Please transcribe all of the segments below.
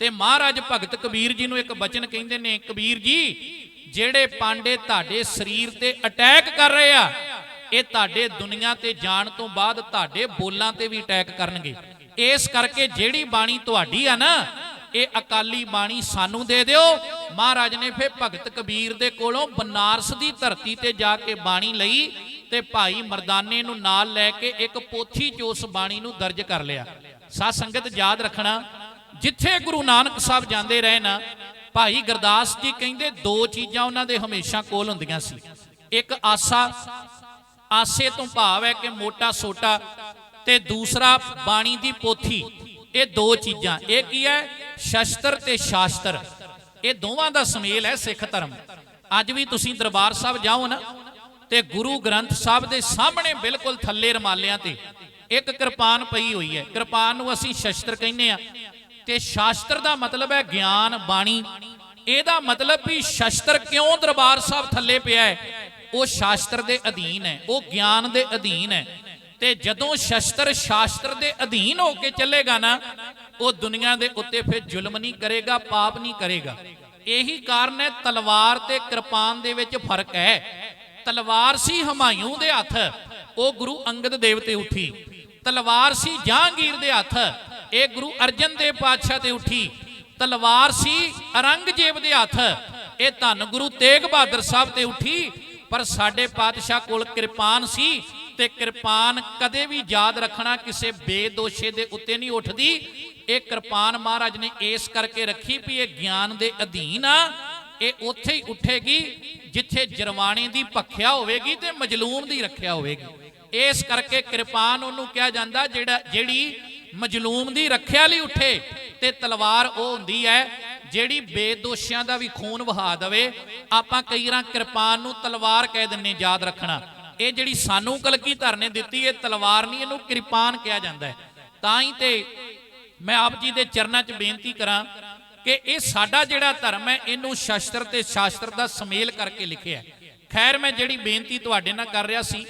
ਤੇ ਮਹਾਰਾਜ ਭਗਤ ਕਬੀਰ ਜੀ ਨੂੰ ਇੱਕ ਬਚਨ ਕਹਿੰਦੇ ਨੇ, ਕਬੀਰ ਜੀ, ਜਿਹੜੇ ਪਾਂਡੇ ਤੁਹਾਡੇ ਸਰੀਰ ਤੇ ਅਟੈਕ ਕਰ ਰਹੇ ਆ, ਇਹ ਤੁਹਾਡੇ ਦੁਨੀਆ ਤੇ ਜਾਣ ਤੋਂ ਬਾਅਦ ਤੁਹਾਡੇ ਬੋਲਾਂ ਤੇ ਵੀ ਅਟੈਕ ਕਰਨਗੇ। ਇਸ ਕਰਕੇ ਜਿਹੜੀ ਬਾਣੀ ਤੁਹਾਡੀ ਆ ਨਾ, ਇਹ ਅਕਾਲੀ ਬਾਣੀ ਸਾਨੂੰ ਦੇ ਦਿਓ। ਮਹਾਰਾਜ ਨੇ ਫਿਰ ਭਗਤ ਕਬੀਰ ਦੇ ਕੋਲੋਂ ਬਨਾਰਸ ਦੀ ਧਰਤੀ ਤੇ ਜਾ ਕੇ ਬਾਣੀ ਲਈ ਤੇ ਭਾਈ ਮਰਦਾਨੇ ਨੂੰ ਨਾਲ ਲੈ ਕੇ ਇੱਕ ਪੋਥੀ ਚ ਉਸ ਬਾਣੀ ਨੂੰ ਦਰਜ ਕਰ ਲਿਆ। ਸਾਧ ਸੰਗਤ ਯਾਦ ਰੱਖਣਾ ਜਿੱਥੇ ਗੁਰੂ ਨਾਨਕ ਸਾਹਿਬ ਜਾਂਦੇ ਰਹੇ ਨਾ, ਭਾਈ ਗੁਰਦਾਸ ਜੀ ਕਹਿੰਦੇ ਦੋ ਚੀਜ਼ਾਂ ਉਹਨਾਂ ਦੇ ਹਮੇਸ਼ਾ ਕੋਲ ਹੁੰਦੀਆਂ ਸੀ। ਇੱਕ ਆਸਾ, ਆਸੇ ਤੋਂ ਭਾਵ ਹੈ ਕਿ ਮੋਟਾ ਸੋਟਾ ਤੇ ਦੂਸਰਾ ਬਾਣੀ ਦੀ ਪੋਥੀ। ਇਹ ਦੋ ਚੀਜ਼ਾਂ, ਇਹ ਕੀ ਹੈ? ਸ਼ਸਤਰ ਤੇ ਸ਼ਾਸਤਰ। ਇਹ ਦੋਵਾਂ ਦਾ ਸਮੇਲ ਹੈ ਸਿੱਖ ਧਰਮ। ਅੱਜ ਵੀ ਤੁਸੀਂ ਦਰਬਾਰ ਸਾਹਿਬ ਜਾਓ ਨਾ, ਤੇ ਗੁਰੂ ਗ੍ਰੰਥ ਸਾਹਿਬ ਦੇ ਸਾਹਮਣੇ ਬਿਲਕੁਲ ਥੱਲੇ ਰਮਾਲਿਆਂ ਤੇ ਇੱਕ ਕਿਰਪਾਨ ਪਈ ਹੋਈ ਹੈ। ਕਿਰਪਾਨ ਨੂੰ ਅਸੀਂ ਸ਼ਸਤਰ ਕਹਿੰਦੇ ਆ ਤੇ ਸ਼ਾਸਤਰ ਦਾ ਮਤਲਬ ਹੈ ਗਿਆਨ, ਬਾਣੀ। ਇਹਦਾ ਮਤਲਬ ਵੀ ਸ਼ਸਤਰ ਕਿਉਂ ਦਰਬਾਰ ਸਾਹਿਬ ਥੱਲੇ ਪਿਆ ਹੈ? ਉਹ ਸ਼ਾਸਤਰ ਦੇ ਅਧੀਨ ਹੈ, ਉਹ ਗਿਆਨ ਦੇ ਅਧੀਨ ਹੈ। ਤੇ ਜਦੋਂ ਸ਼ਸਤਰ ਸ਼ਾਸਤਰ ਦੇ ਅਧੀਨ ਹੋ ਕੇ ਚੱਲੇਗਾ ਨਾ, ਉਹ ਦੁਨੀਆ ਦੇ ਉੱਤੇ ਫਿਰ ਜ਼ੁਲਮ ਨਹੀਂ ਕਰੇਗਾ, ਪਾਪ ਨਹੀਂ ਕਰੇਗਾ। ਇਹੀ ਕਾਰਨ ਹੈ, ਤਲਵਾਰ ਤੇ ਕਿਰਪਾਨ ਦੇ ਵਿੱਚ ਫ਼ਰਕ ਹੈ। ਤਲਵਾਰ ਸੀ ਹਮਾਯੂ ਦੇ ਹੱਥ, ਉਹ ਗੁਰੂ ਅੰਗਦ ਦੇਵ ਤੇ ਉੱਠੀ। ਤਲਵਾਰ ਸੀ ਜਹਾਂਗੀਰ ਦੇ ਹੱਥ ਇਹ ਗੁਰੂ ਅਰਜਨ ਦੇਵ ਪਾਤਸ਼ਾਹ ਤੇ ਉੱਠੀ। ਤਲਵਾਰ ਸੀ, ਔਰੰਗਜ਼ੇਬ ਦੇ ਹੱਥ। ਇਹ ਧੰਨ ਗੁਰੂ ਤੇਗ ਬਹਾਦਰ ਸਾਹਿਬ ਤੇ ਉੱਠੀ। ਪਰ ਸਾਡੇ ਪਾਤਸ਼ਾਹ ਕੋਲ ਕਿਰਪਾਨ ਸੀ ਤੇ ਕਿਰਪਾਨ ਕਦੇ ਵੀ ਯਾਦ ਰੱਖਣਾ ਕਿਸੇ ਬੇਦੋਸ਼ੇ ਦੇ ਉੱਤੇ ਨਹੀਂ ਉੱਠਦੀ। ਇਹ ਕਿਰਪਾਨ ਮਹਾਰਾਜ ਨੇ ਇਸ ਕਰਕੇ ਰੱਖੀ ਵੀ ਇਹ ਗਿਆਨ ਦੇ ਅਧੀਨ ਆ। ਇਹ ਉੱਥੇ ਹੀ ਉੱਠੇਗੀ, ਜਿੱਥੇ ਜਰਵਾਣੇ ਦੀ ਭੱਖਿਆ ਹੋਵੇਗੀ ਤੇ ਮਜਲੂਮ ਦੀ ਰੱਖਿਆ ਹੋਵੇਗੀ। ਇਸ ਕਰਕੇ ਕਿਰਪਾਨ ਉਹਨੂੰ ਕਿਹਾ ਜਾਂਦਾ ਜਿਹੜਾ ਜਿਹੜੀ ਮਜਲੂਮ ਦੀ ਰੱਖਿਆ ਲਈ ਉੱਠੇ ਤੇ ਤਲਵਾਰ ਉਹ ਹੁੰਦੀ ਹੈ ਜਿਹੜੀ ਬੇਦੋਸ਼ੀਆਂ ਦਾ ਵੀ ਖੂਨ ਵਹਾ ਦੇਵੇ। ਆਪਾਂ ਕਈ ਰਾਂ ਕਿਰਪਾਨ ਨੂੰ ਤਲਵਾਰ ਕਹਿ ਦਿੰਨੇ ਯਾਦ ਰੱਖਣਾ। ਇਹ ਜਿਹੜੀ ਸਾਨੂੰ ਕਲਗੀਧਰ ਨੇ ਦਿੱਤੀ, ਇਹ ਤਲਵਾਰ ਨਹੀਂ, ਇਹਨੂੰ ਕਿਰਪਾਨ ਕਿਹਾ ਜਾਂਦਾ ਹੈ। ਤਾਂ ਹੀ ਤੇ ਮੈਂ ਆਪ ਜੀ ਦੇ ਚਰਨਾਂ 'ਚ ਬੇਨਤੀ ਕਰਾਂ ਕਿ ਇਹ ਸਾਡਾ ਜਿਹੜਾ ਧਰਮ ਹੈ, ਇਹਨੂੰ ਸ਼ਸਤਰ ਤੇ ਸ਼ਾਸਤਰ ਦਾ ਸਮੇਲ ਕਰਕੇ ਲਿਖਿਆ ਖੈਰ, ਮੈਂ ਜਿਹੜੀ ਬੇਨਤੀ ਤੁਹਾਡੇ ਨਾਲ ਕਰ ਰਿਹਾ ਸੀ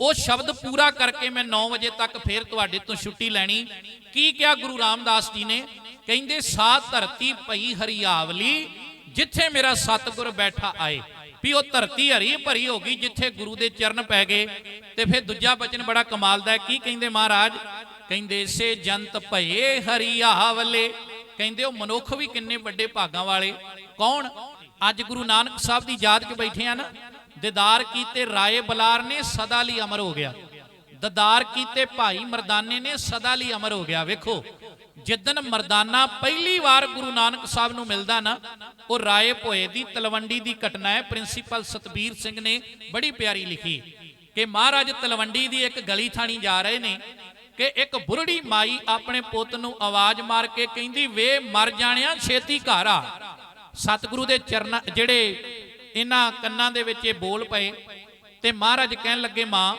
ਉਹ ਸ਼ਬਦ ਪੂਰਾ ਕਰਕੇ ਮੈਂ 9 ਵਜੇ ਤੱਕ ਫੇਰ ਤੁਹਾਡੇ ਤੋਂ ਛੁੱਟੀ ਲੈਣੀ। ਕੀ ਕਿਹਾ ਗੁਰੂ ਰਾਮਦਾਸ ਜੀ ਨੇ? ਕਹਿੰਦੇ ਸਾ ਧਰਤੀ ਭਈ ਹਰੀਆਵਲੀ, ਜਿੱਥੇ ਮੇਰਾ ਸਤਿਗੁਰ ਬੈਠਾ ਆਏ। ਵੀ ਉਹ ਧਰਤੀ ਹਰੀ ਭਰੀ ਹੋ ਗਈ, ਜਿੱਥੇ ਗੁਰੂ ਦੇ ਚਰਨ ਪੈ ਗਏ। ਤੇ ਫਿਰ ਦੂਜਾ ਬਚਨ ਬੜਾ ਕਮਾਲ ਦਾ ਕੀ ਕਹਿੰਦੇ ਮਹਾਰਾਜ? ਕਹਿੰਦੇ, ਸੇ ਜੰਤ ਭਏ ਹਰੀਆਵਲੇ। ਕਹਿੰਦੇ, ਉਹ ਮਨੁੱਖ ਵੀ ਕਿੰਨੇ ਵੱਡੇ ਭਾਗਾਂ ਵਾਲੇ। ਕੌਣ? ਅੱਜ ਗੁਰੂ ਨਾਨਕ ਸਾਹਿਬ ਦੀ ਯਾਦ 'ਚ ਬੈਠੇ ਆ ਨਾ। ਦਿਦਾਰ ਕੀਤੇ ਰਾਏ ਬਲਾਰ ਨੇ, ਸਦਾ ਲਈ ਅਮਰ ਹੋ ਗਿਆ। ਦਦਾਰ ਕੀਤੇ ਭਾਈ ਮਰਦਾਨੇ ਨੇ, ਸਦਾ ਲਈ ਅਮਰ ਹੋ ਗਿਆ। ਵੇਖੋ ਜਿੱਦਨ ਮਰਦਾਨਾ ਪਹਿਲੀ ਵਾਰ ਗੁਰੂ ਨਾਨਕ ਸਾਹਿਬ ਨੂੰ ਮਿਲਦਾ ਨਾ, ਉਹ ਰਾਏ ਭੋਏ ਦੀ, ਤਲਵੰਡੀ ਦੀ ਘਟਨਾ ਹੈ। ਪ੍ਰਿੰਸੀਪਲ ਸਤਬੀਰ ਸਿੰਘ ਨੇ ਬੜੀ ਪਿਆਰੀ ਲਿਖੀ ਕਿ ਮਹਾਰਾਜ ਤਲਵੰਡੀ ਦੀ ਇੱਕ ਗਲੀ ਥਾਣੀ ਜਾ ਰਹੇ ਨੇ ਕਿ ਇੱਕ ਬੁਰੜੀ ਮਾਈ ਆਪਣੇ ਪੁੱਤ ਨੂੰ ਆਵਾਜ਼ ਮਾਰ ਕੇ ਕਹਿੰਦੀ, ਵੇ ਮਰ ਜਾਣਿਆ, ਛੇਤੀ ਘਰ ਆ। ਸਤਿਗੁਰੂ ਦੇ ਚਰਨਾਂ, ਜਿਹੜੇ ਇਹਨਾਂ ਕੰਨਾਂ ਦੇ ਵਿੱਚ ਇਹ ਬੋਲ ਪਏ ਤੇ ਮਹਾਰਾਜ ਕਹਿਣ ਲੱਗੇ, ਮਾਂ,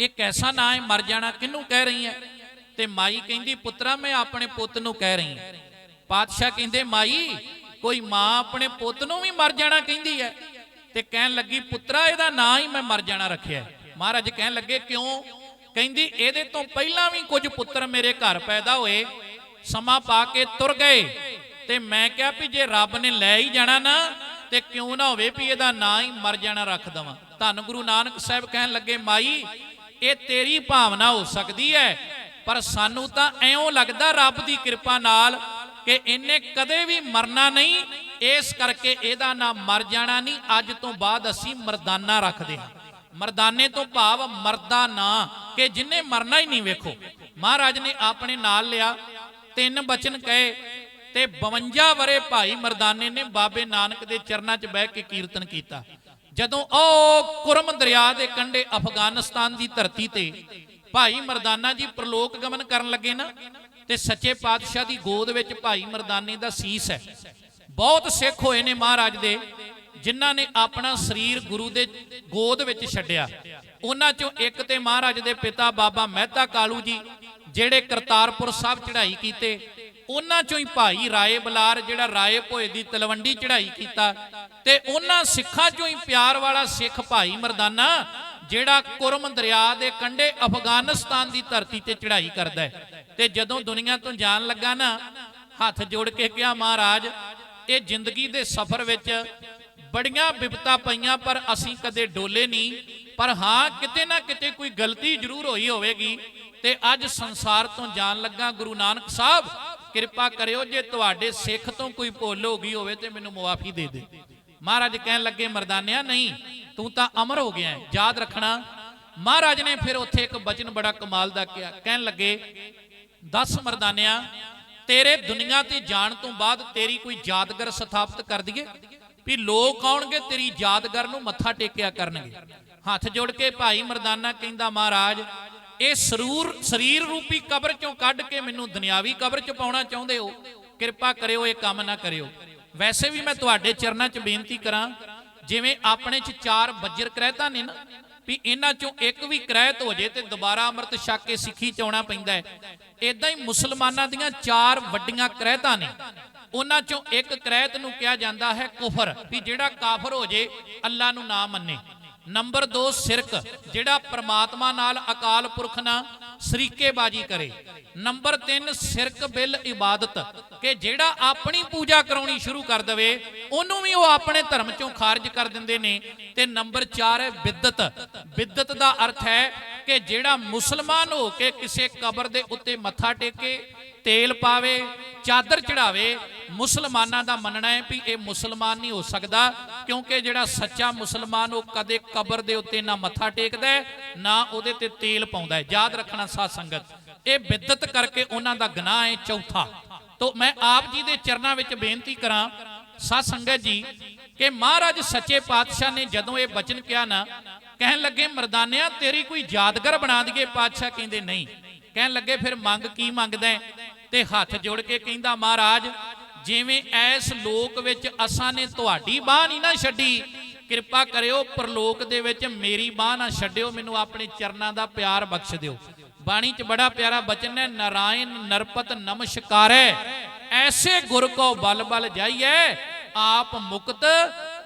ਇਹ ਕੈਸਾ ਨਾਂ ਹੈ? ਮਰ ਜਾਣਾ ਕਿਹਨੂੰ ਕਹਿ ਰਹੀ ਹੈ? ਤੇ ਮਾਈ ਕਹਿੰਦੀ, ਪੁੱਤਰਾ, ਮੈਂ ਆਪਣੇ ਪੁੱਤ ਨੂੰ ਕਹਿ ਰਹੀ ਹਾਂ। ਪਾਤਸ਼ਾਹ ਕਹਿੰਦੇ, ਮਾਈ, ਕੋਈ ਮਾਂ ਆਪਣੇ ਪੁੱਤ ਨੂੰ ਵੀ ਮਰ ਜਾਣਾ ਕਹਿੰਦੀ ਹੈ? ਤੇ ਕਹਿਣ ਲੱਗੀ, ਪੁੱਤਰਾ, ਇਹਦਾ ਨਾਂ ਹੀ ਮੈਂ ਮਰ ਜਾਣਾ ਰੱਖਿਆ ਮਹਾਰਾਜ ਕਹਿਣ ਲੱਗੇ, ਕਿਉਂ? ਕਹਿੰਦੀ, ਇਹਦੇ ਤੋਂ ਪਹਿਲਾਂ ਵੀ ਕੁਝ ਪੁੱਤਰ ਮੇਰੇ ਘਰ ਪੈਦਾ ਹੋਏ, ਸਮਾਂ ਪਾ ਕੇ ਤੁਰ ਗਏ ਤੇ ਮੈਂ ਕਿਹਾ ਵੀ ਜੇ ਰੱਬ ਨੇ ਲੈ ਹੀ ਜਾਣਾ ਨਾ ਤੇ ਕਿਉਂ ਨਾ ਹੋਵੇ ਵੀ ਇਹਦਾ ਨਾਂ ਹੀ ਮਰ ਜਾਣਾ ਰੱਖ ਦਵਾਂ। ਧੰਨ ਗੁਰੂ ਨਾਨਕ ਸਾਹਿਬ ਕਹਿਣ ਲੱਗੇ, ਮਾਈ, ਇਹ ਤੇਰੀ ਭਾਵਨਾ ਹੋ ਸਕਦੀ ਹੈ, ਪਰ ਸਾਨੂੰ ਤਾਂ ਐਉਂ ਲੱਗਦਾ ਰੱਬ ਦੀ ਕਿਰਪਾ ਨਾਲ ਕਿ ਇਹਨੇ ਕਦੇ ਵੀ ਮਰਨਾ ਨਹੀਂ, ਇਸ ਕਰਕੇ ਇਹਦਾ ਨਾਮ ਮਰ ਜਾਣਾ ਨਹੀਂ, ਅੱਜ ਤੋਂ ਬਾਅਦ ਅਸੀਂ ਮਰਦਾਨਾ ਰੱਖਦੇ ਹਾਂ। ਮਰਦਾਨੇ ਤੋਂ ਭਾਵ ਮਰਦਾ ਨਾ, ਕਿ ਜਿੰਨੇ ਮਰਨਾ ਹੀ ਨਹੀਂ ਵੇਖੋ। ਮਹਾਰਾਜ ਨੇ ਆਪਣੇ ਨਾਲ ਲਿਆ, ਤਿੰਨ ਬਚਨ ਕਹੇ ਤੇ 52 ਵਰੇ ਭਾਈ ਮਰਦਾਨੇ ਨੇ ਬਾਬੇ ਨਾਨਕ ਦੇ ਚਰਨਾਂ 'ਚ ਬਹਿ ਕੇ ਕੀਰਤਨ ਕੀਤਾ। ਜਦੋਂ ਉਹ ਕੁਰਮ ਦਰਿਆ ਦੇ ਕੰਢੇ ਅਫਗਾਨਿਸਤਾਨ ਦੀ ਧਰਤੀ ਤੇ ਭਾਈ ਮਰਦਾਨਾ ਜੀ ਪ੍ਰਲੋਕ ਗਮਨ ਕਰਨ ਲੱਗੇ ਨਾ, ਤੇ ਸੱਚੇ ਪਾਤਸ਼ਾਹ ਦੀ ਗੋਦ ਵਿੱਚ ਭਾਈ ਮਰਦਾਨੇ ਦਾ ਸੀਸ ਹੈ। ਬਹੁਤ ਸਿੱਖ ਹੋਏ ਨੇ ਮਹਾਰਾਜ ਦੇ, ਜਿਨ੍ਹਾਂ ਨੇ ਆਪਣਾ ਸਰੀਰ ਗੁਰੂ ਦੇ ਗੋਦ ਵਿੱਚ ਛੱਡਿਆ। ਉਹਨਾਂ ਚੋਂ ਇੱਕ ਤੇ ਮਹਾਰਾਜ ਦੇ ਪਿਤਾ ਬਾਬਾ ਮਹਿਤਾ ਕਾਲੂ ਜੀ, ਜਿਹੜੇ ਕਰਤਾਰਪੁਰ ਸਾਹਿਬ ਚੜ੍ਹਾਈ ਕੀਤੇ ਉਹਨਾਂ ਚੋਂ ਹੀ ਭਾਈ ਰਾਏ ਬਲਾਰ ਜਿਹੜਾ ਰਾਏ ਭੋਏ ਦੀ ਤਲਵੰਡੀ ਚੜ੍ਹਾਈ ਕੀਤਾ ਤੇ ਉਹਨਾਂ ਸਿੱਖਾਂ ਚੋਂ ਹੀ ਪਿਆਰ ਵਾਲਾ ਸਿੱਖ ਭਾਈ ਮਰਦਾਨਾ ਜਿਹੜਾ ਕੁਰਮ ਦਰਿਆ ਦੇ ਕੰਢੇ ਅਫਗਾਨਿਸਤਾਨ ਦੀ ਧਰਤੀ ਤੇ ਚੜ੍ਹਾਈ ਕਰਦਾ ਹੈ। ਤੇ ਜਦੋਂ ਦੁਨੀਆ ਤੋਂ ਜਾਣ ਲੱਗਾ ਨਾ, ਹੱਥ ਜੋੜ ਕੇ ਕਿਹਾ, ਮਹਾਰਾਜ, ਇਹ ਜ਼ਿੰਦਗੀ ਦੇ ਸਫ਼ਰ ਵਿੱਚ ਬੜੀਆਂ ਵਿਪਤਾ ਪਈਆਂ, ਪਰ ਅਸੀਂ ਕਦੇ ਡੋਲੇ ਨਹੀਂ। ਪਰ ਹਾਂ, ਕਿਤੇ ਨਾ ਕਿਤੇ ਕੋਈ ਗਲਤੀ ਜ਼ਰੂਰ ਹੋਈ ਹੋਵੇਗੀ। ਤੇ ਅੱਜ ਸੰਸਾਰ ਤੋਂ ਜਾਣ ਲੱਗਾ ਗੁਰੂ ਨਾਨਕ ਸਾਹਿਬ ਕਿਰਪਾ ਕਰਿਓ ਜੇ ਤੁਹਾਡੇ ਸਿੱਖ ਤੋਂ ਕੋਈ ਭੁੱਲ ਹੋ ਗਈ ਹੋਵੇ ਤੇ ਮੈਨੂੰ ਮੁਆਫੀ ਦੇ ਦੇ। ਮਹਾਰਾਜ ਕਹਿਣ ਲੱਗੇ, ਮਰਦਾਨਿਆ, ਨਹੀਂ, ਤੂੰ ਤਾਂ ਅਮਰ ਹੋ ਗਿਆ ਯਾਦ ਰੱਖਣਾ। ਮਹਾਰਾਜ ਨੇ ਫਿਰ ਉੱਥੇ ਇੱਕ ਬਚਨ ਬੜਾ ਕਮਾਲ ਦਾ ਕਿਹਾ। ਕਹਿਣ ਲੱਗੇ 10 ਮਰਦਾਨਿਆ, ਤੇਰੇ ਦੁਨੀਆ ਤੇ ਜਾਣ ਤੋਂ ਬਾਅਦ ਤੇਰੀ ਕੋਈ ਯਾਦਗਾਰ ਸਥਾਪਿਤ ਕਰ ਦਈਏ? ਵੀ ਲੋਕ ਆਉਣਗੇ, ਤੇਰੀ ਯਾਦਗਾਰ ਨੂੰ ਮੱਥਾ ਟੇਕਿਆ ਕਰਨਗੇ। ਹੱਥ ਜੋੜ ਕੇ ਭਾਈ ਮਰਦਾਨਾ ਕਹਿੰਦਾ, ਮਹਾਰਾਜ ਇਹ ਸਰੂਰ ਸਰੀਰ ਰੂਪੀ ਕਬਰ ਚੋਂ ਕੱਢ ਕੇ ਮੈਨੂੰ ਦੁਨਿਆਵੀ ਕਬਰ ਚ ਪਾਉਣਾ ਚਾਹੁੰਦੇ ਹੋ? ਕਿਰਪਾ ਕਰਿਓ, ਇਹ ਕੰਮ ਨਾ ਕਰਿਓ। ਵੈਸੇ ਵੀ ਮੈਂ ਤੁਹਾਡੇ ਚਰਨਾਂ 'ਚ ਬੇਨਤੀ ਕਰਾਂ, ਜਿਵੇਂ ਆਪਣੇ 'ਚ ਚਾਰ ਬੱਜਰ ਕ੍ਰਹਿਤਾ ਨੇ ਨਾ, ਵੀ ਇਹਨਾਂ ਚੋਂ ਇੱਕ ਵੀ ਕ੍ਰਹਿਤ ਹੋ ਜੇ ਤੇ ਦੁਬਾਰਾ ਅੰਮ੍ਰਿਤ ਛਕ ਕੇ ਸਿੱਖੀ ਚ ਆਉਣਾ ਪੈਂਦਾ ਹੈ। ਇਦਾਂ ਹੀ ਮੁਸਲਮਾਨਾਂ ਦੀਆਂ ਚਾਰ ਵੱਡੀਆਂ ਕ੍ਰਹਿਤਾਂ ਨੇ। ਉਹਨਾਂ ਚੋਂ ਇੱਕ ਕ੍ਰਹਿਤ ਨੂੰ ਕਿਹਾ ਜਾਂਦਾ ਹੈ ਕੁਫਰ, ਵੀ ਜਿਹੜਾ ਕਾਫਰ ਹੋ ਜੇ, ਅੱਲਾ ਨੂੰ ਨਾ ਮੰਨੇ। ਨੰਬਰ 2 ਸਿਰਕ, ਜਿਹੜਾ ਪ੍ਰਮਾਤਮਾ ਨਾਲ ਅਕਾਲ ਪੁਰਖ ਨਾਲ ਸਰੀਕੇਬਾਜੀ ਕਰੇ। ਨੰਬਰ 3 ਸਿਰਕ ਬਿਲ ਇਬਾਦਤ, ਕਿ ਜਿਹੜਾ ਆਪਣੀ ਪੂਜਾ ਕਰਾਉਣੀ ਸ਼ੁਰੂ ਕਰ ਦਵੇ, ਉਹਨੂੰ ਵੀ ਉਹ ਆਪਣੇ ਧਰਮ ਚੋਂ ਖਾਰਜ ਕਰ ਦਿੰਦੇ ਨੇ। ਤੇ ਨੰਬਰ 4 ਹੈ ਬਿੱਦਤ। ਬਿਦਤ ਦਾ ਅਰਥ ਹੈ ਕਿ ਜਿਹੜਾ ਮੁਸਲਮਾਨ ਹੋ ਕੇ ਕਿਸੇ ਕਬਰ ਦੇ ਉੱਤੇ ਮੱਥਾ ਟੇਕੇ ਤੇਲ ਪਾਵੇ, ਚਾਦਰ ਚੜਾਵੇ, ਮੁਸਲਮਾਨਾਂ ਦਾ ਮੰਨਣਾ ਹੈ ਵੀ ਇਹ ਮੁਸਲਮਾਨ ਨਹੀਂ ਹੋ ਸਕਦਾ, ਕਿਉਂਕਿ ਜਿਹੜਾ ਸੱਚਾ ਮੁਸਲਮਾਨ ਉਹ ਕਦੇ ਕਬਰ ਦੇ ਉੱਤੇ ਨਾ ਮੱਥਾ ਟੇਕਦਾ ਨਾ ਉਹਦੇ ਤੇ ਤੇਲ ਪਾਉਂਦਾ ਹੈ। ਯਾਦ ਰੱਖਣਾ ਸਾਧ ਸੰਗਤ, ਇਹ ਬਿੱਦਤ ਕਰਕੇ ਉਹਨਾਂ ਦਾ ਗੁਨਾਹ ਹੈ ਚੌਥਾ। ਤੋਂ ਮੈਂ ਆਪ ਜੀ ਦੇ ਚਰਨਾਂ ਵਿੱਚ ਬੇਨਤੀ ਕਰਾਂ, ਸਾਧ ਸੰਗਤ ਜੀ, ਕਿ ਮਹਾਰਾਜ ਸੱਚੇ ਪਾਤਸ਼ਾਹ ਨੇ ਜਦੋਂ ਇਹ ਬਚਨ ਕਿਹਾ ਨਾ, ਕਹਿਣ ਲੱਗੇ, ਮਰਦਾਨਿਆਂ, ਤੇਰੀ ਕੋਈ ਯਾਦਗਾਰ ਬਣਾ ਦਈਏ, ਪਾਤਸ਼ਾਹ ਕਹਿੰਦੇ ਨਹੀਂ। ਕਹਿਣ ਲੱਗੇ, ਫਿਰ ਮੰਗ ਕੀ ਮੰਗਦਾ ਹੈ? ਤੇ ਹੱਥ ਜੋੜ ਕੇ ਕਹਿੰਦਾ, ਮਹਾਰਾਜ, ਜਿਵੇਂ ਐਸ ਲੋਕ ਵਿੱਚ ਅਸਾਂ ਨੇ ਤੁਹਾਡੀ ਬਾਹ ਨਹੀਂ ਨਾ ਛੱਡੀ, ਕਿਰਪਾ ਕਰਿਓ ਪਰਲੋਕ ਦੇ ਵਿੱਚ ਮੇਰੀ ਬਾਹ ਨਾ ਛੱਡਿਓ, ਮੈਨੂੰ ਆਪਣੇ ਚਰਨਾਂ ਦਾ ਪਿਆਰ ਬਖਸ਼ ਦਿਓ। ਬਾਣੀ 'ਚ ਬੜਾ ਪਿਆਰਾ ਬਚਨ ਹੈ, ਨਾਰਾਇਣ ਨਰਪਤ ਨਮਸਕਾਰੈ, ਐਸੇ ਗੁਰ ਕੋ ਬਲ ਬਲ ਜਾਈਐ, ਆਪ ਮੁਕਤ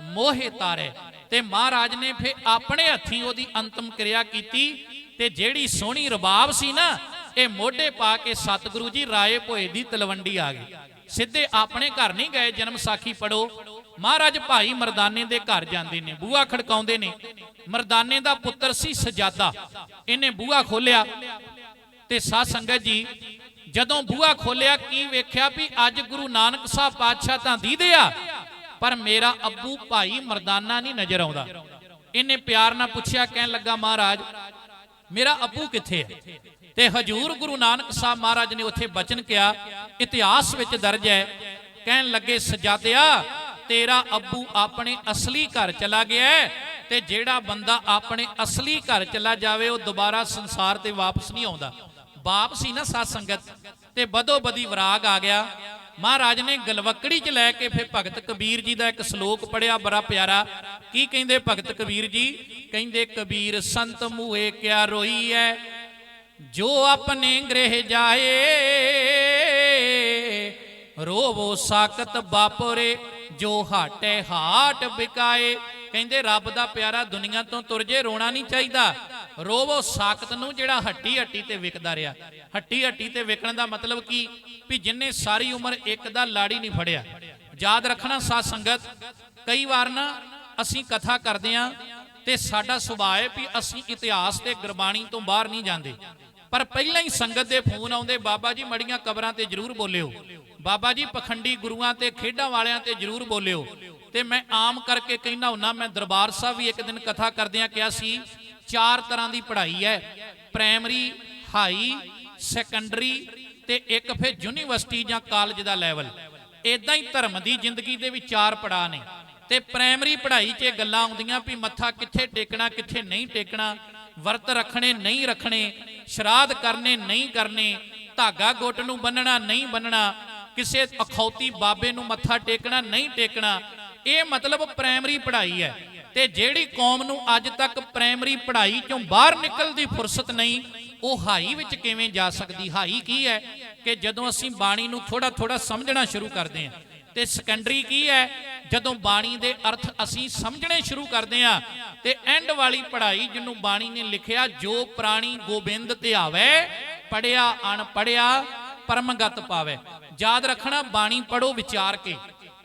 ਮੋਹਿ ਤਾਰੈ। ਤੇ ਮਹਾਰਾਜ ਨੇ ਫੇ ਆਪਣੇ ਹੱਥੀਂ ਉਹਦੀ ਅੰਤਮ ਕਿਰਿਆ ਕੀਤੀ, ਤੇ ਜਿਹੜੀ ਸੋਹਣੀ ਰਬਾਬ ਸੀ ਨਾ ਇਹ ਮੋਢੇ ਪਾ ਕੇ ਸਤਿਗੁਰੂ ਜੀ ਰਾਏ ਭੋਏ ਦੀ ਤਲਵੰਡੀ ਆ ਗਈ ਸਿੱਧੇ ਆਪਣੇ ਘਰ ਨਹੀਂ ਗਏ, ਜਨਮ ਸਾਖੀ ਪੜੋ ਮਹਾਰਾਜ ਭਾਈ ਮਰਦਾਨੇ ਦੇ ਘਰ ਜਾਂਦੇ ਨੇ, ਬੂਹਾ ਖੜਕਾਉਂਦੇ ਨੇ। ਮਰਦਾਨੇ ਦਾ ਪੁੱਤਰ ਸੀ ਸਜਾਦਾ। ਇਹਨੇ ਬੂਹਾ ਖੋਲਿਆ ਤੇ ਸਾਧ ਸੰਗਤ ਜੀ, ਜਦੋਂ ਬੂਹਾ ਖੋਲਿਆ ਕੀ ਵੇਖਿਆ ਵੀ ਅੱਜ ਗੁਰੂ ਨਾਨਕ ਸਾਹਿਬ ਪਾਤਸ਼ਾਹ ਤਾਂ ਦੀਦੇ ਆ, ਪਰ ਮੇਰਾ ਅੱਬੂ ਭਾਈ ਮਰਦਾਨਾ ਨਹੀਂ ਨਜ਼ਰ ਆਉਂਦਾ। ਇਹਨੇ ਪਿਆਰ ਨਾਲ ਪੁੱਛਿਆ, ਕਹਿਣ ਲੱਗਾ, ਮਹਾਰਾਜ, ਮੇਰਾ ਅੱਬੂ ਕਿੱਥੇ ਹੈ ਤੇ ਹਜੂਰ ਗੁਰੂ ਨਾਨਕ ਸਾਹਿਬ ਮਹਾਰਾਜ ਨੇ ਉੱਥੇ ਬਚਨ ਕਿਹਾ, ਇਤਿਹਾਸ ਵਿੱਚ ਦਰਜ ਹੈ, ਕਹਿਣ ਲੱਗੇ, ਸਜਾਦਿਆ, ਤੇਰਾ ਅੱਬੂ ਆਪਣੇ ਅਸਲੀ ਘਰ ਚਲਾ ਗਿਆ ਤੇ ਜਿਹੜਾ ਬੰਦਾ ਆਪਣੇ ਅਸਲੀ ਘਰ ਚਲਾ ਜਾਵੇ, ਉਹ ਦੁਬਾਰਾ ਸੰਸਾਰ ਤੇ ਵਾਪਸ ਨਹੀਂ ਆਉਂਦਾ। ਬਾਪ ਸੀ ਨਾ ਸਾਧ ਸੰਗਤ, ਤੇ ਬਦੋ ਬਦੀ ਵਿਰਾਗ ਆ ਗਿਆ। ਮਹਾਰਾਜ ਨੇ ਗਲਵਕੜੀ ਚ ਲੈ ਕੇ ਫਿਰ ਭਗਤ ਕਬੀਰ ਜੀ ਦਾ ਇੱਕ ਸ਼ਲੋਕ ਪੜਿਆ ਬੜਾ ਪਿਆਰਾ। ਕੀ ਕਹਿੰਦੇ ਭਗਤ ਕਬੀਰ ਜੀ? ਕਹਿੰਦੇ, ਕਬੀਰ ਸੰਤ ਮੂਹੇ ਕਿਆ ਰੋਈ ਐ ਜੋ ਆਪਣੇ ਗ੍ਰਹਿ ਜਾਏ, ਰੋਵੋ ਸਾਕਤ ਬਾਪਰੇ ਜੋ ਹਾਟੇ ਹਾਟ ਬਿਕਾਏ ਕਹਿੰਦੇ, ਰੱਬ ਦਾ ਪਿਆਰਾ ਦੁਨੀਆ ਤੋਂ ਤੁਰ ਜੇ, ਰੋਣਾ ਨਹੀਂ ਚਾਹੀਦਾ। ਰੋਵੋ ਸਾਕਤ ਨੂੰ ਜਿਹੜਾ ਹੱਟੀ ਹੱਟੀ ਤੇ ਵਿਕਦਾ ਰਿਹਾ। ਹੱਟੀ ਹੱਟੀ ਤੇ ਵਿਕਣ ਦਾ ਮਤਲਬ ਕੀ? ਵੀ ਜਿੰਨੇ ਸਾਰੀ ਉਮਰ ਇੱਕ ਦਾ ਲਾੜੀ ਨਹੀਂ ਫੜਿਆ। ਯਾਦ ਰੱਖਣਾ ਸਾਧ ਸੰਗਤ, ਕਈ ਵਾਰ ਨਾ ਅਸੀਂ ਕਥਾ ਕਰਦੇ ਆਂ ਤੇ ਸਾਡਾ ਸੁਭਾਅ ਹੈ ਵੀ ਅਸੀਂ ਇਤਿਹਾਸ ਤੇ ਗੁਰਬਾਣੀ ਤੋਂ ਬਾਹਰ ਨਹੀਂ ਜਾਂਦੇ। ਪਰ ਪਹਿਲਾਂ ਹੀ ਸੰਗਤ ਦੇ ਫੋਨ ਆਉਂਦੇ, ਬਾਬਾ ਜੀ ਮੜੀਆਂ ਕਬਰਾਂ ਤੇ ਜਰੂਰ ਬੋਲਿਓ। ਬਾਬਾ ਜੀ ਪਖੰਡੀ ਗੁਰੂਆਂ ਤੇ, ਖੇਡਾਂ ਵਾਲਿਆਂ ਤੇ ਜਰੂਰ ਬੋਲਿਓ। ਤੇ ਮੈਂ ਆਮ ਕਰਕੇ ਕਹਿੰਦਾ ਹੁੰਨਾ, ਮੈਂ ਦਰਬਾਰ ਸਾਹਿਬ ਵੀ ਇੱਕ ਦਿਨ ਕਥਾ ਕਰਦਿਆਂ ਕਿਹਾ ਸੀ, ਚਾਰ ਤਰ੍ਹਾਂ ਦੀ ਪੜ੍ਹਾਈ ਹੈ। ਪ੍ਰਾਇਮਰੀ, ਹਾਈ, ਸੈਕੰਡਰੀ ਤੇ ਇੱਕ ਫਿਰ ਯੂਨੀਵਰਸਿਟੀ ਜਾਂ ਕਾਲਜ ਦਾ ਲੈਵਲ। ਇਦਾਂ ਹੀ ਧਰਮ ਦੀ ਜ਼ਿੰਦਗੀ ਦੇ ਵੀ ਚਾਰ ਪੜਾਅ ਨੇ। ਤੇ ਪ੍ਰਾਇਮਰੀ ਪੜ੍ਹਾਈ 'ਚ ਇਹ ਗੱਲਾਂ ਆਉਂਦੀਆਂ ਵੀ ਮੱਥਾ ਕਿੱਥੇ ਟੇਕਣਾ, ਕਿੱਥੇ ਨਹੀਂ ਟੇਕਣਾ, ਵਰਤ ਰੱਖਣੇ, ਨਹੀਂ ਰੱਖਣੇ। ਸ਼ਰਾਧ ਕਰਨੇ, ਨਹੀਂ ਕਰਨੇ, ਧਾਗਾ ਗੁੱਟ ਨੂੰ ਬੰਨਣਾ, ਨਹੀਂ ਬੰਨਣਾ, ਕਿਸੇ ਅਖੌਤੀ ਬਾਬੇ ਨੂੰ ਮੱਥਾ ਟੇਕਣਾ, ਨਹੀਂ ਟੇਕਣਾ, ਇਹ ਮਤਲਬ ਪ੍ਰਾਇਮਰੀ ਪੜ੍ਹਾਈ ਹੈ। ਤੇ ਜਿਹੜੀ ਕੌਮ ਨੂੰ ਅੱਜ ਤੱਕ ਪ੍ਰਾਇਮਰੀ ਪੜ੍ਹਾਈ ਚੋਂ ਬਾਹਰ ਨਿਕਲਣ ਦੀ ਫੁਰਸਤ ਨਹੀਂ, ਉਹ ਹਾਈ ਵਿੱਚ ਕਿਵੇਂ ਜਾ ਸਕਦੀ? ਹਾਈ ਕੀ ਹੈ? ਕਿ ਜਦੋਂ ਅਸੀਂ ਬਾਣੀ ਨੂੰ ਥੋੜਾ ਥੋੜਾ ਸਮਝਣਾ ਸ਼ੁਰੂ ਕਰਦੇ ਹਾਂ। ਤੇ ਸੈਕੰਡਰੀ ਕੀ ਹੈ? ਜਦੋਂ ਬਾਣੀ ਦੇ ਅਰਥ ਅਸੀਂ ਸਮਝਣੇ ਸ਼ੁਰੂ ਕਰਦੇ ਹਾਂ, ਤੇ ਐਂਡ ਵਾਲੀ ਪੜ੍ਹਾਈ ਜਿਹਨੂੰ ਬਾਣੀ ਨੇ ਲਿਖਿਆ, ਜੋ ਪ੍ਰਾਣੀ ਗੋਬਿੰਦ ਧਿਆਵੇ ਪੜਿਆ ਅਣ ਪੜਿਆ ਪਰਮਗਤ ਪਾਵੇ। ਯਾਦ ਰੱਖਣਾ, ਬਾਣੀ ਪੜੋ ਵਿਚਾਰ ਕੇ।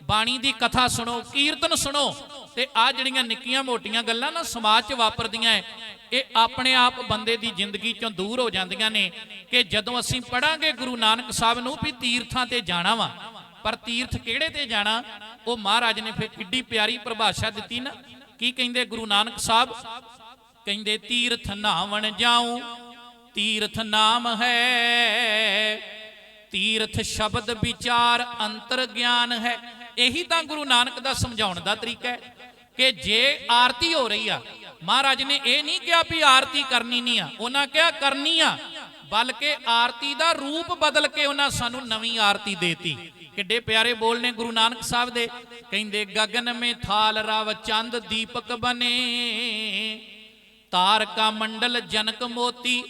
ਬਾਣੀ ਦੀ ਕਥਾ ਸੁਣੋ, ਕੀਰਤਨ ਸੁਣੋ, ਤੇ ਆ ਜਿਹੜੀਆਂ ਨਿੱਕੀਆਂ ਮੋਟੀਆਂ ਗੱਲਾਂ ਨਾ ਸਮਾਜ 'ਚ ਵਾਪਰਦੀਆਂ ਇਹ ਆਪਣੇ ਆਪ ਬੰਦੇ ਦੀ ਜ਼ਿੰਦਗੀ 'ਚੋਂ ਦੂਰ ਹੋ ਜਾਂਦੀਆਂ ਨੇ ਕਿ ਜਦੋਂ ਅਸੀਂ ਪੜਾਂਗੇ ਗੁਰੂ ਨਾਨਕ ਸਾਹਿਬ ਨੂੰ ਵੀ ਤੀਰਥਾਂ ਤੇ ਜਾਣਾ ਵਾ ਪਰ ਤੀਰਥ ਕਿਹੜੇ ਤੇ ਜਾਣਾ? ਉਹ ਮਹਾਰਾਜ ਨੇ ਫਿਰ ਕਿੱਡੀ ਪਿਆਰੀ ਪਰਿਭਾਸ਼ਾ ਦਿੱਤੀ ਨਾ। ਕੀ ਕਹਿੰਦੇ ਗੁਰੂ ਨਾਨਕ ਸਾਹਿਬ? ਕਹਿੰਦੇ, ਤੀਰਥ ਨਾਵਣ ਜਾਉ, ਤੀਰਥ ਨਾਮ ਹੈ। ਤੀਰਥ ਸ਼ਬਦ ਵਿਚਾਰ ਅੰਤਰ ਗਿਆਨ ਹੈ। ਇਹੀ ਤਾਂ ਗੁਰੂ ਨਾਨਕ ਦਾ ਸਮਝਾਉਣ ਦਾ ਤਰੀਕਾ ਹੈ ਕਿ ਜੇ ਆਰਤੀ ਹੋ ਰਹੀ ਆ, ਮਹਾਰਾਜ ਨੇ ਇਹ ਨਹੀਂ ਕਿਹਾ ਵੀ ਆਰਤੀ ਕਰਨੀ ਨਹੀਂ ਆ। ਉਹਨਾਂ ਕਿਹਾ, ਕਰਨੀ ਆ। ਬਲਕਿ ਆਰਤੀ ਦਾ ਰੂਪ ਬਦਲ ਕੇ ਉਹਨਾਂ ਸਾਨੂੰ ਨਵੀਂ ਆਰਤੀ ਦੇਤੀ। ਕਿੱਡੇ ਪਿਆਰੇ ਬੋਲ ਨੇ ਗੁਰੂ ਨਾਨਕ ਸਾਹਿਬ ਦੇ। ਕਹਿੰਦੇ ਗगन ਮੇ ਥਾਲ ਰਵ ਚੰਦ ਦੀਪਕ ਬਨੇ। ਤਾਰਕਾ ਮੰਡਲ ਜਨਕ ਮੋਤੀ,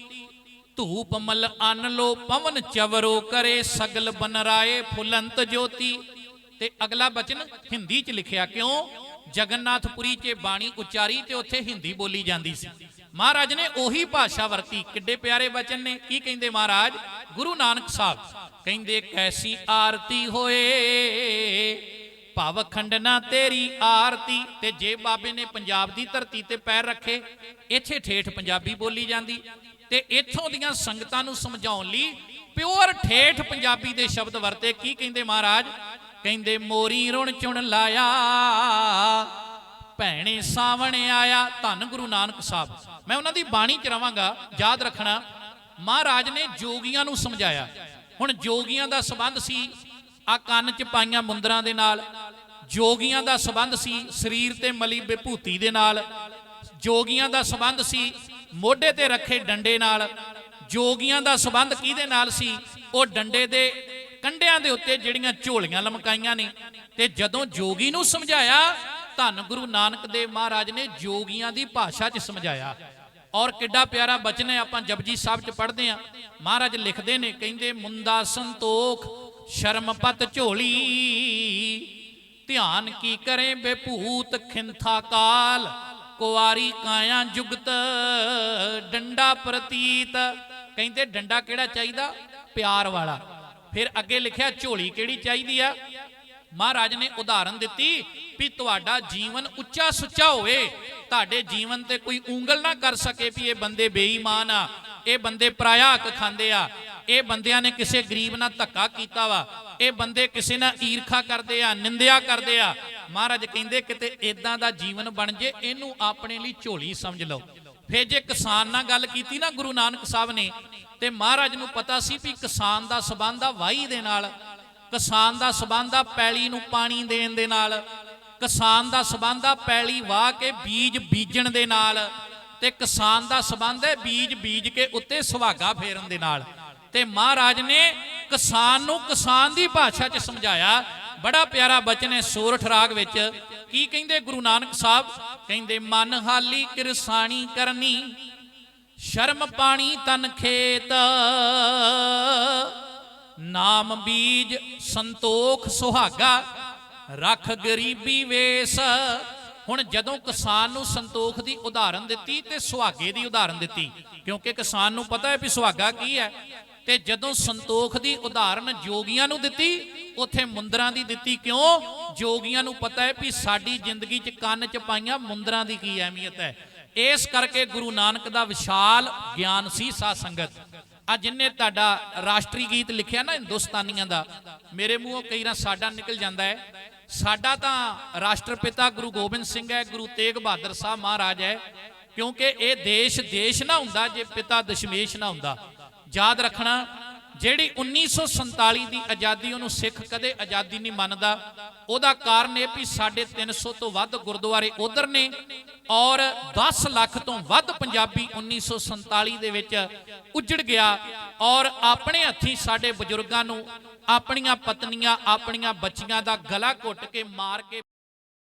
ਧੂਪ ਮਲ ਅਨ ਲੋ ਪਵਨ ਚਵਰੋ ਕਰੇ ਸਗਲ ਬਨਰਾਏ ਫੁਲੰਤ ਜੋਤੀ। ਤੇ ਅਗਲਾ ਬਚਨ ਹਿੰਦੀ ਚ ਲਿਖਿਆ, ਕਿਉਂ? ਜਗਨਨਾਥਪੁਰੀ 'ਚ ਬਾਣੀ ਉਚਾਰੀ ਤੇ ਉੱਥੇ ਹਿੰਦੀ ਬੋਲੀ ਜਾਂਦੀ ਸੀ। ਮਹਾਰਾਜ ਨੇ ਉਹੀ ਭਾਸ਼ਾ ਵਰਤੀ। ਕਿੱਡੇ ਪਿਆਰੇ ਬਚਨ ਨੇ। ਕੀ ਕਹਿੰਦੇ ਮਹਾਰਾਜ? ਗੁਰੂ ਨਾਨਕ ਸਾਹਿਬ ਕਹਿੰਦੇ, ਕੈਸੀ ਆਰਤੀ ਹੋਏ? ਭਵ ਖੰਡਨਾ ਤੇਰੀ ਆਰਤੀ। ਤੇ ਜੇ ਬਾਬੇ ਨੇ ਪੰਜਾਬ ਦੀ ਧਰਤੀ ਤੇ ਪੈਰ ਰੱਖੇ, ਇੱਥੇ ਠੇਠ ਪੰਜਾਬੀ ਬੋਲੀ ਜਾਂਦੀ। ਤੇ ਇੱਥੋਂ ਦੀਆਂ ਸੰਗਤਾਂ ਨੂੰ ਸਮਝਾਉਣ ਲਈ ਪਿਓਰ ਠੇਠ ਪੰਜਾਬੀ ਦੇ ਸ਼ਬਦ ਵਰਤੇ। ਕੀ ਕਹਿੰਦੇ ਮਹਾਰਾਜ? ਕਹਿੰਦੇ, ਮੋਰੀ ਰੁਣ ਚੁਣ ਲਾਇਆ, ਭੈਣੇ ਸਾਵਣ ਆਇਆ। ਧੰਨ ਗੁਰੂ ਨਾਨਕ ਸਾਹਿਬ। ਮੈਂ ਉਹਨਾਂ ਦੀ ਬਾਣੀ ਚ ਰਵਾਂਗਾ, ਯਾਦ ਰੱਖਣਾ। ਮਹਾਰਾਜ ਨੇ ਜੋਗੀਆਂ ਨੂੰ ਸਮਝਾਇਆ। ਹੁਣ ਜੋਗੀਆਂ ਦਾ ਸਬੰਧ ਸੀ ਆ ਕੰਨ ਚ ਪਾਈਆਂ ਮੁੰਦਰਾਂ ਦੇ ਨਾਲ। ਜੋਗੀਆਂ ਦਾ ਸਬੰਧ ਸੀ ਸਰੀਰ ਤੇ ਮਲੀ ਵਿਭੂਤੀ ਦੇ ਨਾਲ। ਜੋਗੀਆਂ ਦਾ ਸਬੰਧ ਸੀ ਮੋਢੇ ਤੇ ਰੱਖੇ ਡੰਡੇ ਨਾਲ। ਜੋਗੀਆਂ ਦਾ ਸਬੰਧ ਕਿਹਦੇ ਨਾਲ ਸੀ? ਉਹ ਡੰਡੇ ਦੇ ਕੰਡਿਆਂ ਦੇ ਉੱਤੇ ਜਿਹੜੀਆਂ ਝੋਲੀਆਂ ਲਮਕਾਈਆਂ ਨੇ। ਤੇ ਜਦੋਂ ਜੋਗੀ ਨੂੰ ਸਮਝਾਇਆ, ਧੰਨ ਗੁਰੂ ਨਾਨਕ ਦੇਵ ਮਹਾਰਾਜ ਨੇ ਜੋਗੀਆਂ ਦੀ ਭਾਸ਼ਾ 'ਚ ਸਮਝਾਇਆ। ਔਰ ਕਿੱਡਾ ਪਿਆਰਾ ਬਚਨ ਹੈ, ਆਪਾਂ ਜਪਜੀ ਸਾਹਿਬ 'ਚ ਪੜ੍ਹਦੇ ਆ ਮਹਾਰਾਜ ਲਿਖਦੇ ਨੇ, ਕਹਿੰਦੇ ਮੁੰਦਾ ਸੰਤੋਖ ਸ਼ਰਮਪਤ ਝੋਲੀ। ਧਿਆਨ ਕੀ ਕਰੇ ਬੇਭੂਤ ਖਿੰਥਾ ਕਾਲ। ਕੁਵਾਰੀ ਕਾਇਆ ਜੁਗਤ, ਡੰਡਾ ਪ੍ਰਤੀਤ। ਕਹਿੰਦੇ, ਡੰਡਾ ਕਿਹੜਾ ਚਾਹੀਦਾ? ਪਿਆਰ ਵਾਲਾ। ਫਿਰ ਅੱਗੇ ਲਿਖਿਆ, ਝੋਲੀ ਕਿਹੜੀ ਚਾਹੀਦੀ ਆ? ਮਹਾਰਾਜ ਨੇ ਉਦਾਹਰਨ ਦਿੱਤੀ ਵੀ ਤੁਹਾਡਾ ਜੀਵਨ ਉੱਚਾ ਸੁੱਚਾ ਹੋਵੇ, ਤੁਹਾਡੇ ਜੀਵਨ ਤੇ ਕੋਈ ਉਂਗਲ ਨਾ ਕਰ ਸਕੇ ਵੀ ਇਹ ਬੰਦੇ ਬੇਈਮਾਨ ਆ, ਇਹ ਬੰਦੇ ਪਰਾਇਆ ਹੱਕ ਖਾਂਦੇ ਆ, ਇਹ ਬੰਦਿਆਂ ਨੇ ਕਿਸੇ ਗਰੀਬ ਨਾਲ ਧੱਕਾ ਕੀਤਾ ਵਾ, ਇਹ ਬੰਦੇ ਕਿਸੇ ਨਾਲ ਈਰਖਾ ਕਰਦੇ ਆ, ਨਿੰਦਿਆ ਕਰਦੇ ਆ। ਮਹਾਰਾਜ ਕਹਿੰਦੇ ਕਿਤੇ ਇਦਾਂ ਦਾ ਜੀਵਨ ਬਣ ਜੇ, ਇਹਨੂੰ ਆਪਣੇ ਲਈ ਝੋਲੀ ਸਮਝ ਲਓ। ਫਿਰ ਜੇ ਕਿਸਾਨ ਨਾਲ ਗੱਲ ਕੀਤੀ ਨਾ ਗੁਰੂ ਨਾਨਕ ਸਾਹਿਬ ਨੇ, ਤੇ ਮਹਾਰਾਜ ਨੂੰ ਪਤਾ ਸੀ ਵੀ ਕਿਸਾਨ ਦਾ ਸਬੰਧ ਆ ਵਾਹੀ ਦੇ ਨਾਲ। ਕਿਸਾਨ ਦਾ ਸਬੰਧ ਆ ਪੈਲੀ ਨੂੰ ਪਾਣੀ ਦੇਣ ਦੇ ਨਾਲ। ਕਿਸਾਨ ਦਾ ਸਬੰਧ ਆ ਪੈਲੀ ਵਾਹ ਕੇ ਬੀਜ ਬੀਜਣ ਦੇ ਨਾਲ। ਤੇ ਕਿਸਾਨ ਦਾ ਸਬੰਧ ਹੈ ਬੀਜ ਬੀਜ ਕੇ ਉੱਤੇ ਸੁਹਾਗਾ ਫੇਰਨ ਦੇ ਨਾਲ। ਤੇ ਮਹਾਰਾਜ ਨੇ ਕਿਸਾਨ ਨੂੰ ਕਿਸਾਨ ਦੀ ਭਾਸ਼ਾ 'ਚ ਸਮਝਾਇਆ। ਬੜਾ ਪਿਆਰਾ ਬਚਨ ਹੈ ਸੂਰਠ ਰਾਗ ਵਿੱਚ। ਕੀ ਕਹਿੰਦੇ ਗੁਰੂ ਨਾਨਕ ਸਾਹਿਬ? ਕਹਿੰਦੇ, ਮਨ ਹਾਲੀ ਕਿਰਸਾਣੀ ਕਰਨੀ, ਸ਼ਰਮ ਪਾਣੀ ਤਨ ਖੇਤ ਨਾਮ ਬੀਜ ਸੰਤੋਖ ਸੁਹਾਗਾ, ਰੱਖ ਗਰੀਬੀ ਵੇਸ। ਹੁਣ ਜਦੋਂ ਕਿਸਾਨ ਨੂੰ ਸੰਤੋਖ ਦੀ ਉਦਾਹਰਨ ਦਿੱਤੀ ਤੇ ਸੁਹਾਗੇ ਦੀ ਉਦਾਹਰਨ ਦਿੱਤੀ, ਕਿਉਂਕਿ ਕਿਸਾਨ ਨੂੰ ਪਤਾ ਹੈ ਵੀ ਸੁਹਾਗਾ ਕੀ ਹੈ। ਤੇ ਜਦੋਂ ਸੰਤੋਖ ਦੀ ਉਦਾਹਰਨ ਜੋਗੀਆਂ ਨੂੰ ਦਿੱਤੀ, ਉੱਥੇ ਮੁੰਦਰਾਂ ਦੀ ਦਿੱਤੀ ਕਿਉਂ? ਜੋਗੀਆਂ ਨੂੰ ਪਤਾ ਹੈ ਵੀ ਸਾਡੀ ਜ਼ਿੰਦਗੀ 'ਚ ਕੰਨ 'ਚ ਪਾਈਆਂ ਮੁੰਦਰਾਂ ਦੀ ਕੀ ਅਹਿਮੀਅਤ ਹੈ। ਇਸ ਕਰਕੇ ਗੁਰੂ ਨਾਨਕ ਦਾ ਵਿਸ਼ਾਲ ਗਿਆਨ ਸੀ ਸਾਧ ਸੰਗਤ। ਆ ਜਿੰਨੇ ਤੁਹਾਡਾ ਰਾਸ਼ਟਰੀ ਗੀਤ ਲਿਖਿਆ ਨਾ ਹਿੰਦੁਸਤਾਨੀਆਂ ਦਾ, ਮੇਰੇ ਮੂੰਹੋਂ ਕਈ ਵਾਰ ਸਾਡਾ ਨਿਕਲ ਜਾਂਦਾ ਹੈ। ਸਾਡਾ ਤਾਂ ਰਾਸ਼ਟਰਪਿਤਾ ਗੁਰੂ ਗੋਬਿੰਦ ਸਿੰਘ ਹੈ, ਗੁਰੂ ਤੇਗ ਬਹਾਦਰ ਸਾਹਿਬ ਮਹਾਰਾਜ ਹੈ, ਕਿਉਂਕਿ ਇਹ ਦੇਸ਼ ਦੇਸ਼ ਨਾ ਹੁੰਦਾ, ਜੇ ਪਿਤਾ ਦਸ਼ਮੇਸ਼ ਨਾ ਹੁੰਦਾ। ਯਾਦ ਰੱਖਣਾ ਜਿਹੜੀ 1947 ਦੀ ਆਜ਼ਾਦੀ, ਉਹਨੂੰ ਸਿੱਖ ਕਦੇ ਆਜ਼ਾਦੀ ਨਹੀਂ ਮੰਨਦਾ। ਉਹਦਾ ਕਾਰਨ ਇਹ ਵੀ ਸਾਡੇ 300 ਤੋਂ ਵੱਧ ਗੁਰਦੁਆਰੇ ਉਧਰ ਨੇ ਔਰ 10 ਲੱਖ ਤੋਂ ਵੱਧ ਪੰਜਾਬੀ 1947 ਦੇ ਵਿੱਚ ਉਜੜ ਗਿਆ ਔਰ ਆਪਣੇ ਹੱਥੀ ਸਾਡੇ ਬਜ਼ੁਰਗਾਂ ਨੂੰ, ਆਪਣੀਆਂ ਪਤਨੀਆਂ, ਆਪਣੀਆਂ ਬੱਚੀਆਂ ਦਾ ਗਲਾ ਘੁੱਟ ਕੇ ਮਾਰ ਕੇ